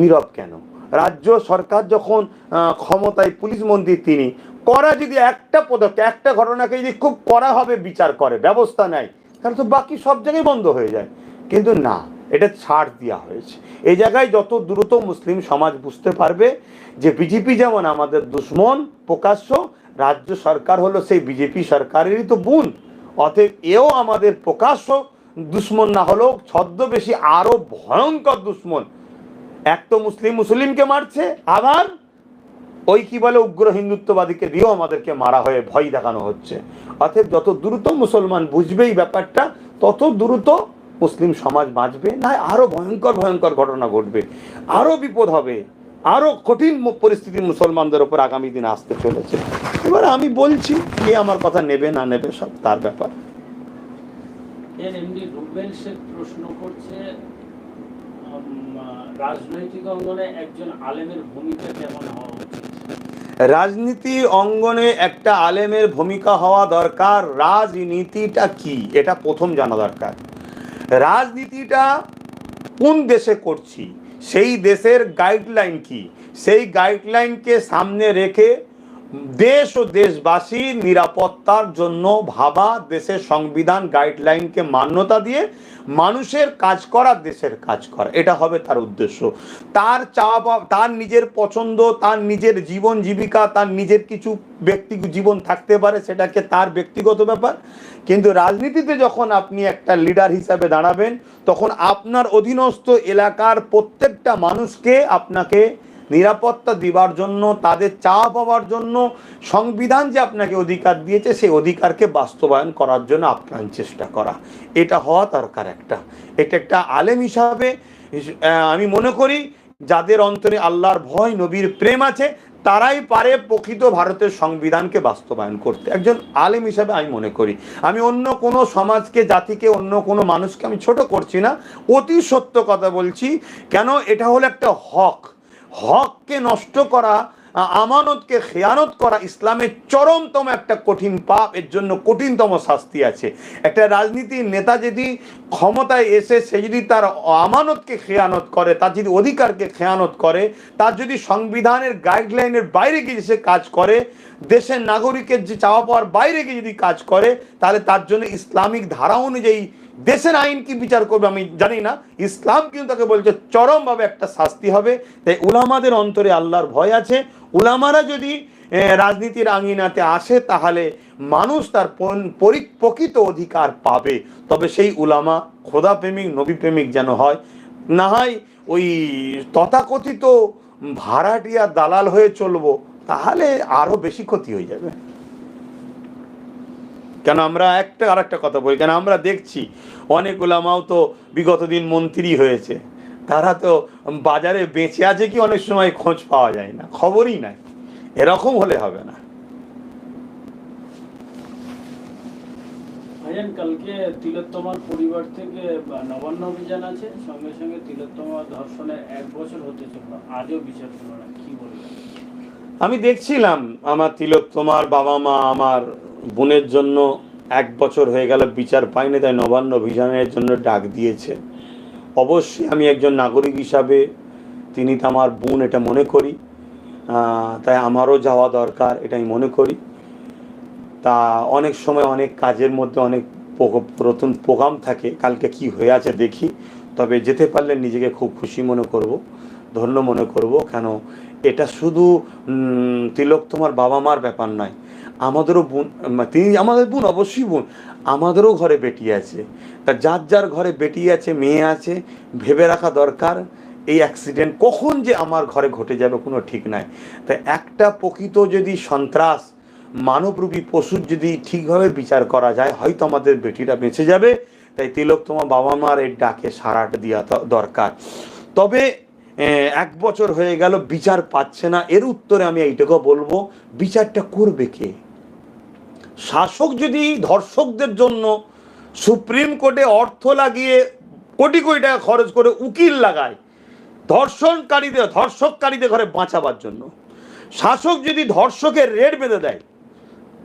নীরব কেন? রাজ্য সরকার যখন ক্ষমতায় পুলিশ মন্ত্রী তিনি, করা যদি একটা পদক্ষেপ, একটা ঘটনাকে যদি খুব করা হবে বিচার করে, ব্যবস্থা নেয়, তাহলে তো বাকি সব জায়গায় বন্ধ হয়ে যায়। কিন্তু না, এটা ছাড় দেওয়া হয়েছে। এই জায়গায় যত দ্রুত মুসলিম সমাজ বুঝতে পারবে যে বিজেপি যেমন আমাদের দুশ্মন প্রকাশ্য, রাজ্য সরকার হলো সেই বিজেপি সরকারেরই তো বোন, অতএব এও আমাদের প্রকাশ্য দুশ্মন না হলেও ছদ্মবেশী আরও ভয়ঙ্কর দুশ্মন। এক তো মুসলিম মুসলিমকে মারছে, আবার ওই কি বলে উগ্র হিন্দুত্ববাদীকে দিয়েও আমাদেরকে মারা হয়ে ভয় দেখানো হচ্ছে। অতএব যত দ্রুত মুসলমান বুঝবে এই ব্যাপারটা, তত দ্রুত মুসলিম সমাজ বাঁচবে, না আরও ভয়ঙ্কর ভয়ঙ্কর ঘটনা ঘটবে। আরও বিপদ হবে, আরও কঠিন পরিস্থিতি মুসলমানদের উপর আগামী দিন আসতে চলেছে। এবার আমি বলছি, কে আমার কথা নেবে না নেবে সব তার ব্যাপার। এর রুবেল শেখ প্রশ্ন করছে রাজনৈতিক অঙ্গনে একজন আলেমের ভূমিকা কেমন হওয়া রাজনীতি অঙ্গনে একটা আলেমের ভূমিকা হওয়া দরকার, রাজনীতিটা কি? এটা প্রথম জানা দরকার। রাজনীতিটা কোন দেশে করছি? সেই দেশের গাইডলাইন কি? সেই গাইডলাইনকে সামনে রেখে দেশ ও দেশবাসীর নিরাপত্তার জন্য ভাবা দেশের সংবিধান গাইডলাইনকে মান্যতা দিয়ে মানুষের কাজ করা দেশের কাজ করা। এটা হবে তার উদ্দেশ্য। তার চাওয়া, তার নিজের পছন্দ, তার নিজের জীবন জীবিকা, তার নিজের কিছু ব্যক্তি জীবন থাকতে পারে, সেটাকে তার ব্যক্তিগত ব্যাপার। কিন্তু রাজনীতিতে যখন আপনি একটা লিডার হিসাবে দাঁড়াবেন, তখন আপনার অধীনস্থ এলাকার প্রত্যেকটা মানুষকে আপনাকে নিরাপত্তা দিবার জন্য, তাদের চাওয়া পাওয়ার জন্য সংবিধান যে আপনাকে অধিকার দিয়েছে, সেই অধিকারকে বাস্তবায়ন করার জন্য আপ্রাণ চেষ্টা করা। এটা হওয়া দরকার একটা। এটা একটা আলেম হিসাবে আমি মনে করি যাদের অন্তরে আল্লাহর ভয়, নবীর প্রেম আছে, তারাই পারে প্রকৃত ভারতের সংবিধানকে বাস্তবায়ন করতে। একজন আলেম হিসাবে আমি মনে করি। আমি অন্য কোনো সমাজকে, জাতিকে, অন্য কোনো মানুষকে আমি ছোট করছি না। অতি সত্য কথা বলছি, কেন এটা হলো একটা হক। হককে নষ্ট করা আমানতকে খেয়ানত করা ইসলামের চরমতম একটা কঠিন পাপ। এর জন্য কঠিনতম শাস্তি আছে। একটা রাজনীতির নেতা যদি ক্ষমতায় এসে সে যদি তার আমানতকে খেয়ানত করে, তার যদি অধিকারকে খেয়ানত করে, তার যদি সংবিধানের গাইডলাইনের বাইরে গিয়ে সে কাজ করে, দেশের নাগরিকের যে চাওয়া পাওয়ার বাইরে গিয়ে যদি কাজ করে, তাহলে তার জন্য ইসলামিক ধারা অনুযায়ী দেশের আইন কি বিচার করবে আমি জানি না। ইসলাম কিন্তু তাকে বলছে, চরমভাবে একটা শাস্তি হবে। তাই উলামাদের অন্তরে আল্লাহর ভয় আছে। উলামারা যদি রাজনীতির আঙিনাতে আসে, তাহলে মানুষ তার পরিপ্রকৃত অধিকার পাবে। তবে সেই উলামা খোদা প্রেমিক নবী প্রেমিক যেন হয়। না হয় ওই তথাকথিত ভাড়াটিয়া দালাল হয়ে চলবো, তাহলে আরও বেশি ক্ষতি হয়ে যাবে। কেন আমরা একটা আর একটা কথা বলি কেন আমরা দেখছি অনেক ওলামাও তো বিগত দিন মন্ত্রী হয়েছে তারা তো বাজারে বেঁচে আছে কি অনেক সময় খোঁজ পাওয়া যায় না খবরই নাই এরকম হলে হবে না। ভাইজান কালকে তিলোত্তমার পরিবার থেকে নবান্ন অভিযান আছে সঙ্গে সঙ্গে তিলোত্তমা ধর্ষণের এক বছর হতে চলল আজও বিচার হলো না কি বলবেন? আমি দেখছিলাম আমার তিলক তোমার বাবা মা আমার বোনের জন্য এক বছর হয়ে গেল, বিচার পাইনি, তাই নবান্ন অভিযানের জন্য ডাক দিয়েছে। অবশ্যই আমি একজন নাগরিক হিসাবে তিনি তো আমার বোন, এটা মনে করি। তাই আমারও যাওয়া দরকার, এটাই মনে করি। তা অনেক সময় অনেক কাজের মধ্যে অনেক নতুন প্রোগ্রাম থাকে, কালকে কি হয়ে আছে দেখি। তবে যেতে পারলে নিজেকে খুব খুশি মনে করব, ধন্য মনে করব। কেন, এটা শুধু তিলক তোমার বাবা মার ব্যাপার নয় আমাদেরও বোন তিনি আমাদের বোন, অবশ্যই বোন। আমাদেরও ঘরে বেটি আছে। তা যার যার ঘরে বেটি আছে, মেয়ে আছে, ভেবে রাখা দরকার, এই অ্যাক্সিডেন্ট কখন যে আমার ঘরে ঘটে যাবে কোনো ঠিক নাই। তাই একটা প্রকৃত যদি সন্ত্রাস, মানবরূপী পশুর যদি ঠিকভাবে বিচার করা যায়, হয়তো আমাদের বেটিটা বেঁচে যাবে। তাই তিলক তোমার বাবা মার এর ডাকে সারাটা দেওয়া দরকার। তবে এক বছর হয়ে গেল, বিচার পাচ্ছে না। এর উত্তরে আমি এইটুকু বলব, বিচারটা করবে কে? শাসক যদি ধর্ষকদের জন্য সুপ্রিম কোর্টে অর্থ লাগিয়ে কোটি কোটি টাকা খরচ করে উকিল লাগায়, ধর্ষণকারীদের, ধর্ষককারীদের ঘরে বাঁচাবার জন্য, শাসক যদি ধর্ষকের রেট বেঁধে দেয়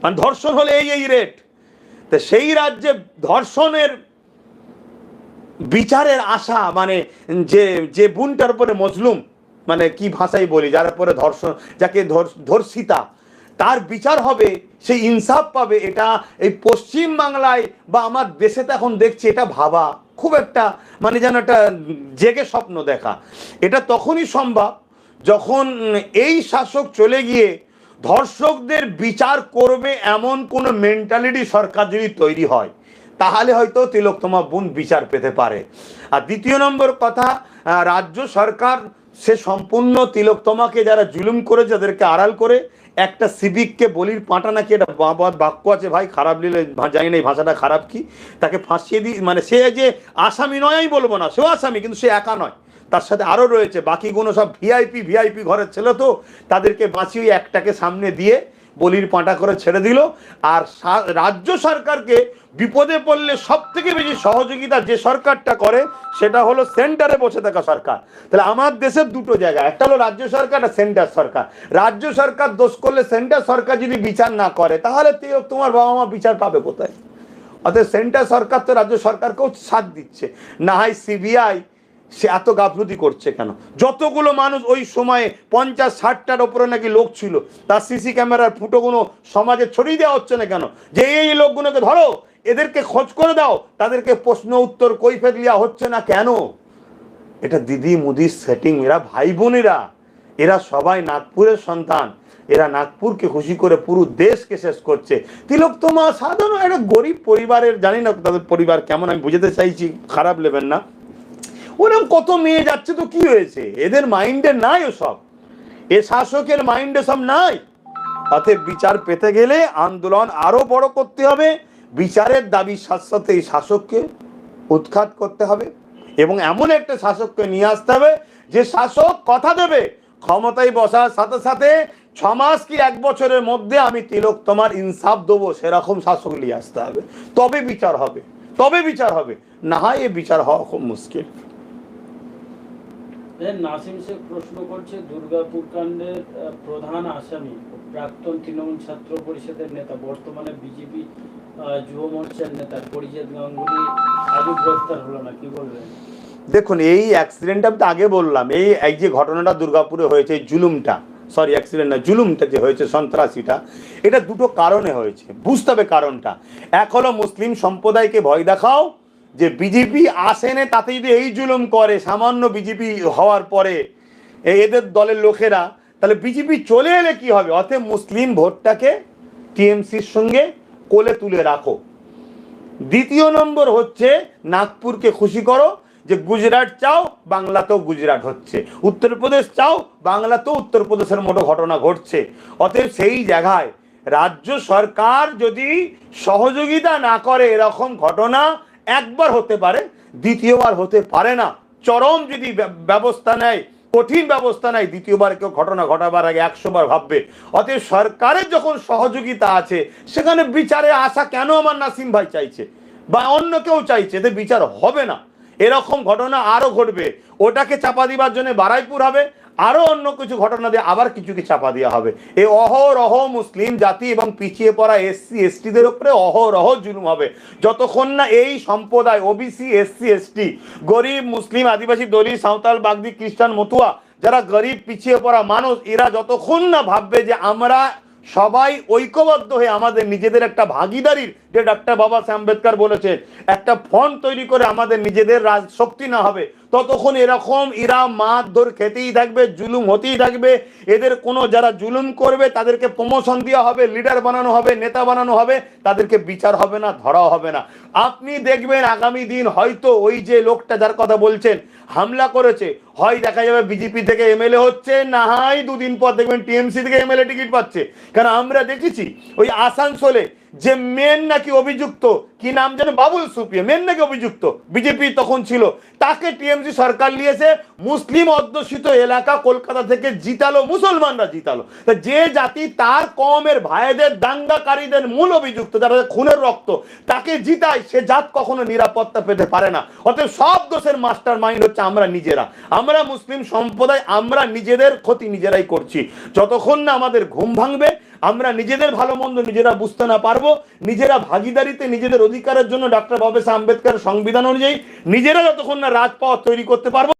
মানে ধর্ষণ হলে এই এই রেট, তা সেই রাজ্যে ধর্ষণের বিচারের আশা মানে যে যে বুনটার উপরে মজলুম মানে কি ভাষাই বলি, যার উপরে ধর্ষণ, যাকে ধর্ষিতা তার বিচার হবে সেই ইনসাফ পাবে, এটা এই পশ্চিম বাংলায় বা আমার দেশে তো এখন দেখছি, এটা ভাবা খুব একটা মানে যেন একটা জেগে স্বপ্ন দেখা। এটা তখনই সম্ভব যখন এই শাসক চলে গিয়ে ধর্ষকদের বিচার করবে এমন কোনো মেন্টালিটি সরকার যদি তৈরি হয়, তাহলে হয়তো তিলোত্তমা বোন বিচার পেতে পারে। আর দ্বিতীয় নম্বর কথা রাজ্য সরকার সে সম্পূর্ণ তিলোত্তমাকে যারা জুলুম করে যাদেরকে আড়াল করে একটা সিভিককে বলির পাঁটা নাকি একটা বাবার বাক্য আছে ভাই, খারাপ নিলে জানি না এই ভাষাটা খারাপ কি, তাকে ফাঁসিয়ে দিই মানে সে যে আসামি নয় আমি বলব না, সেও আসামি, কিন্তু সে একা নয়। তার সাথে আরও রয়েছে, বাকিগুলো সব ভিআইপি ভিআইপি ঘরের ছেলে তো, তাদেরকে বাঁচিয়ে একটাকে সামনে দিয়ে বলির পাঁটা করে ছেড়ে দিল। আর রাজ্য সরকারকে বিপদে পড়লে সব থেকে বেশি সহযোগিতা যে সরকারটা করে, সেটা হলো সেন্টারে বসে থাকা সরকার। তাহলে আমার দেশের দুটো জায়গা, একটা হলো রাজ্য সরকার আর সেন্টার সরকার। রাজ্য সরকার দোষ করলে সেন্টার সরকার যদি বিচার না করে, তাহলে তোমার বাবা মা বিচার পাবে কোথায়? অর্থাৎ সেন্টার সরকার তো রাজ্য সরকারকেও সাথ দিচ্ছে। না হয় সিবিআই সে এত গাফলতি করছে কেন? যতগুলো মানুষ ওই সময়ে পঞ্চাশ, ষাটটার ওপরে নাকি লোক ছিল, তার সিসি ক্যামেরার ফুটোগুলো সমাজে ছড়িয়ে দেওয়া হচ্ছে না কেন? যে এই লোকগুলোকে ধরো, এদেরকে খোঁজ করে দাও, তাদেরকে প্রশ্ন উত্তর কৈফেত দেওয়া হচ্ছে না কেন? এটা দিদি মুদির সেটিং এরা ভাই বোনেরা। এরা সবাই নাগপুরের সন্তান। এরা নাগপুরকে খুশি করে পুরো দেশকে শেষ করছে। তিলক তোমা সাধারণ একটা গরিব পরিবারের, জানি না তাদের পরিবার কেমন, আমি বুঝাতে চাইছি, খারাপ নেবেন না। ওরকম কত মেয়ে যাচ্ছে তো, কি হয়েছে? এদের মাইন্ডে নাই ওসব। এ শাসকের মাইন্ডে সব নাই। অতএব বিচার পেতে গেলে আন্দোলন আরও বড় করতে হবে। বিচারের দাবির সাথে সাথে এই শাসককে উৎখাত করতে হবে এবং এমন একটা শাসককে নিয়ে আসতে হবে যে শাসক কথা দেবে। ক্ষমতায় বসার সাথে সাথে ছ মাস কি এক বছরের মধ্যে আমি তিলক তোমার ইনসাফ দেবো, সেরকম শাসক নিয়ে আসতে হবে। তবে বিচার হবে, তবে বিচার হবে। না হয় এ বিচার হওয়া খুব মুশকিল। এর নাসিম শেখ প্রশ্ন করছে, দুর্গাপুর কাণ্ডের প্রধান আসামি, প্রাক্তন তৃণমূল ছাত্র পরিষদের নেতা, বর্তমানে বিজেপি যুব মোর্চার নেতা পরিজিৎ গাঙ্গুলি আজও গ্রেফতার হলো না, কি বলবেন? দেখুন, এই অ্যাক্সিডেন্ট আমি তো আগে বললাম, এই এই যে ঘটনাটা দুর্গাপুরে হয়েছে জুলুমটা সরি অ্যাক্সিডেন্ট না, জুলুমটা যে হয়েছে, সন্ত্রাসীটা, এটা দুটো কারণে হয়েছে, বুঝতে হবে কারণটা। এক হলো মুসলিম সম্প্রদায়কে ভয় দেখাও যে বিজেপি আসেনে তাতে যদি এই জুলুম করে, সামান্য বিজেপি হওয়ার পরে এদের দলের লোকেরা, তাহলে বিজেপি চলে এলে কি হবে? অতএব মুসলিম ভোটটাকে টিএমসির সঙ্গে কোলে তুলে রাখো। দ্বিতীয় নম্বর হচ্ছে, নাগপুরকে খুশি করো যে গুজরাট চাও, বাংলাতেও গুজরাট হচ্ছে। উত্তরপ্রদেশ চাও, বাংলাতেও উত্তরপ্রদেশের মতো ঘটনা ঘটছে। অতএব সেই জায়গায় রাজ্য সরকার যদি সহযোগিতা না করে এরকম ঘটনা একবার হতে পারে, দ্বিতীয়বার হতে পারে না। চরম যদি ব্যবস্থা নেয়, কঠিন ব্যবস্থা নেয়, দ্বিতীয়বার কেউ ঘটনা ঘটাবার আগে একশো বার ভাববে। অতএব সরকারের যখন সহযোগিতা আছে, সেখানে বিচারে আসা কেন আমার নাসিম ভাই চাইছে? বা অন্য কেউ চাইছে? এতে বিচার হবে না। এরকম ঘটনা আরও ঘটবে। ওটাকে চাপা দিবার জন্য বারাইপুর হবে আরও অন্য কিছু ঘটনা দিয়ে আবার কিছুকে চাপা দেওয়া হবে। এই অহরহ মুসলিম জাতি এবং পিছিয়ে পড়া এসসি এসটিদের উপরে অহরহ জুলুম হবে। যতক্ষণ না এই সম্প্রদায় ওবিসি এসসি এসটি গরিব, মুসলিম, আদিবাসী, দলিত, সাঁওতাল, বাগদি, খ্রিস্টান, মতুয়া, যারা গরিব, পিছিয়ে পড়া মানুষ, এরা যতক্ষণ না ভাববে যে আমরা সবাই ঐক্যবদ্ধ হয়ে আমাদের নিজেদের একটা ভাগিদারির যে ডাক্তার বাবা আম্বেদকর বলেছেন একটা ফন্ড তৈরি করে আমাদের নিজেদের রাজ শক্তি না হবে। ততক্ষণ এরকম এরা মারধর খেতেই থাকবে, জুলুম হতেই থাকবে। এদের কোনো যারা জুলুম করবে, তাদেরকে প্রমোশন দেওয়া হবে লিডার বানানো হবে, নেতা বানানো হবে, তাদেরকে বিচার হবে না ধরা হবে না। আপনি দেখবেন আগামী দিন হয়তো ওই যে লোকটা যার কথা বলছেন, হামলা করেছে, হয় দেখা যাবে বিজেপি থেকে এমএলএ হচ্ছে, না হয় দুদিন পর দেখবেন টিএমসি থেকে এমএলএ টিকিট পাচ্ছে। কারণ আমরা দেখেছি, ওই আসানসোলে যে মেন নাকি অভিযুক্ত কি নাম যেন? বাবুল সুপিয়া মেন নাকি অভিযুক্ত? বিজেপি তখন ছিল। তাকে টিএমসি সরকার নিয়েছে। মুসলিম অধ্যুষিত এলাকা কলকাতা থেকে জিতালো, মুসলমানরা জিতালো। যে জাতি, তার কমের ভাইদের, দাঙ্গাকারীদের মূল অভিযুক্ত, যারা খুনের রক্ত, তাকে জিতায়, সে জাত কখনো নিরাপত্তা পেতে পারে না। অতএব সব দোষের মাস্টার মাইন্ড হচ্ছে আমরা নিজেরা। আমরা মুসলিম সম্প্রদায়, আমরা নিজেদের ক্ষতি নিজেরাই করছি। যতক্ষণ না আমাদের ঘুম ভাঙবে, আমরা নিজেদের ভালো মন্দ নিজেরা বুঝতে না পারব, নিজেরা ভাগিদারিতে নিজেদের অধিকারের জন্য ডক্টর বাবা সাহেব আম্বেদকর সংবিধান অনুযায়ী নিজেরা যতক্ষণ না রাজপথ তৈরি করতে পারব